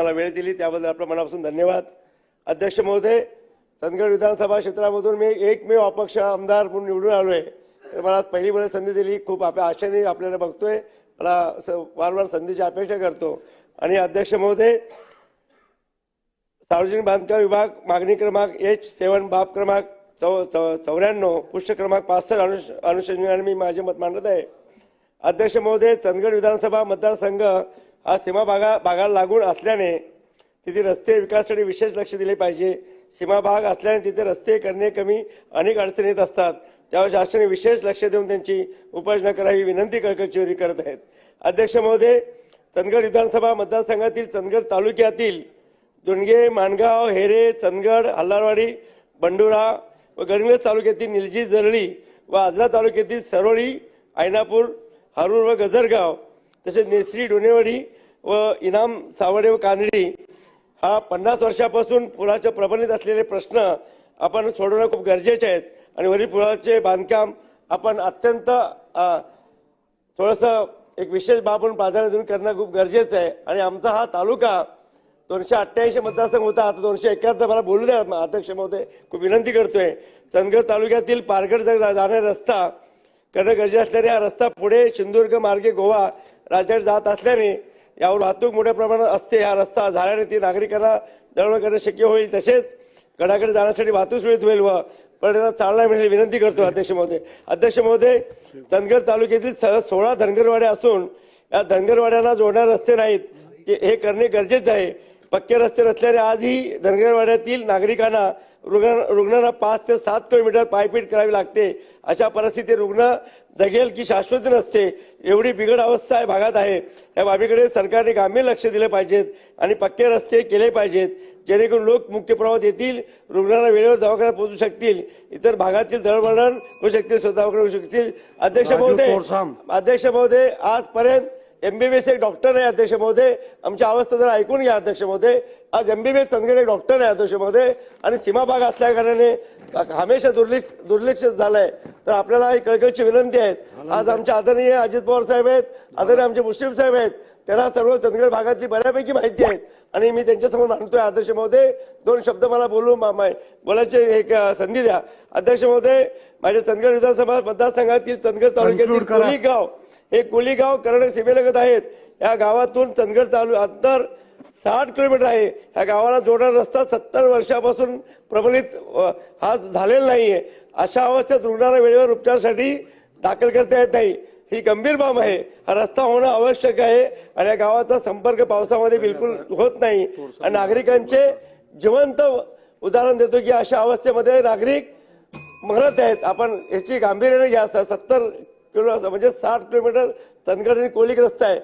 मला वेळ दिली त्याबद्दल आपल्या मनापासून धन्यवाद. अध्यक्ष महोदय चंदगड विधानसभा क्षेत्रामधून मी एकमेव अपक्ष आमदार म्हणून निवडून आहे तर मला पहिली वेळ संधी दिली. खूप आपल्या आशेने आपल्याला बघतोय. मला असं वारंवार संधीची अपेक्षा करतो. आणि अध्यक्ष महोदय सार्वजनिक बांधकाम विभाग मागणी क्रमांक एच सेवन बाब क्रमांक चौ चौ चौऱ्याण्णव पुष्ट क्रमांक पासष्ट अनुष अनुषंगाने मी माझे मत मांडत आहे. अध्यक्ष महोदय चंदगड विधानसभा मतदारसंघ हा सीमा भागा भागाला लागून असल्याने तिथे रस्ते विकासासाठी विशेष लक्ष दिले पाहिजे. सीमा भाग असल्याने तिथे रस्ते करणे कमी अनेक अडचणी येत असतात. त्यावर शासनाने विशेष लक्ष देऊन त्यांची उपाययोजना करावी विनंती कळकळची करत आहेत. अध्यक्ष महोदय चंदगड विधानसभा मतदारसंघातील चंदगड तालुक्यातील दुणगे माणगाव हेरे चंदगड हल्लारवाडी बंडुरा व गडहिंग्लज तालुक्यातील निलजी जरळी व आजरा तालुक्यातील सरोळी ऐनापूर हारूर व गजरगाव तसेच नेसरी डोनेवाडी व इनाम सावडे व कानडी हा पन्नास वर्षापासून पुराचे प्रबलित असलेले प्रश्न आपण सोडवणं खूप गरजेचे आहेत. आणि वरील पुलाचे बांधकाम आपण अत्यंत थोडंसं एक विशेष बाब म्हणून प्राधान्य देऊन करणं खूप गरजेचं आहे. आणि आमचा हा तालुका दोनशे अठ्ठ्याऐंशी मतदारसंघ होता. आता दोनशे एक्क्याहत्तर मला बोलू द्या. अध्यक्ष महोदय खूप विनंती करतोय. चंदगड तालुक्यातील पारगड जाणारा रस्ता करणं गरजेचं असल्याने हा रस्ता पुढे सिंधुदुर्ग मार्गे गोवा राज्यात जात असल्याने यावर वाहतूक मोठ्या प्रमाणात असते. हा रस्ता झाल्याने ती नागरिकांना दळवण करणं शक्य होईल. तसेच गडाकडे जाण्यासाठी वाहतूक सुरळीत होईल व पर्यटनात चालना मिळेल. विनंती करतो अध्यक्ष महोदय. अध्यक्ष महोदय चंदगड तालुक्यातील स- सोळा धनगरवाड्या असून या धनगरवाड्यांना जोडणारे रस्ते नाहीत. ते हे करणे गरजेचे आहे. पक्के रस्ते नसल्याने आजही धनगरवाड्यातील नागरिकांना रुग्ण रुग्णांना पाच ते सात किलोमीटर पायपीट करावी लागते. अशा परिस्थितीत रुग्ण जगेल की शाश्वती नसते एवढी बिघड अवस्था या भागात आहे. या बाबीकडे सरकारने गांभीर लक्ष दिले पाहिजेत आणि पक्के रस्ते केले पाहिजेत जेणेकरून लोक मुख्य प्रवाहात येतील रुग्णांना वेळेवर दवाखान्यात पोहोचू शकतील इतर भागातील दळणवळण होऊ शकतील स्वतः होऊ शकतील. अध्यक्ष महोदय. अध्यक्ष महोदय आजपर्यंत एमबीबीएस एक डॉक्टर आहे अध्यक्ष महोदय. आमची अवस्था जरा ऐकून घ्या अध्यक्ष महोदय. आज एमबीबीएस चंदगड एक डॉक्टर आहे अध्यक्ष महोदय. आणि सीमा भाग असल्या कारणाने हमेशा दुर्लक्ष दुर्लक्ष झालंय. तर आपल्याला ही कळकळीची विनंती आहे. आज आमचे आदरणीय अजित पवार साहेब आहेत आदरणीय आमचे मुस्लिम साहेब आहेत. त्यांना सर्व चंदगड भागातली बऱ्यापैकी माहिती आहेत. आणि मी त्यांच्यासमोर मांडतोय अध्यक्ष महोदय. दोन शब्द मला बोलू बोलायचे एक संधी द्या. अध्यक्ष महोदय माझ्या चंदगड विधानसभा मतदारसंघातील चंदगड तालुक्यातील गाव हे कोलीगाव कर्ण कर्नाटक सीमेलगत आहेत. या गावातून चंदगड तालु अंतर साठ किलोमीटर आहे. या गावाला जोडणारा रस्ता सत्तर वर्षापासून प्रबलित हा झालेला नाहीये. अशा अवस्थेत रुग्णाला वेळेवर उपचारासाठी दाखल करता येत नाही. ही गंभीर बाब आहे. हा रस्ता होणं आवश्यक आहे आणि या गावाचा संपर्क पावसामध्ये बिलकुल होत नाही. आणि नागरिकांचे जिवंत उदाहरण देतो की अशा अवस्थेमध्ये नागरिक मरत आहेत. आपण याची गांभीर्याने घ्या. सत्तर किलो म्हणजे साठ किलोमीटर तनगड आणि कोलिक रस्ता आहे.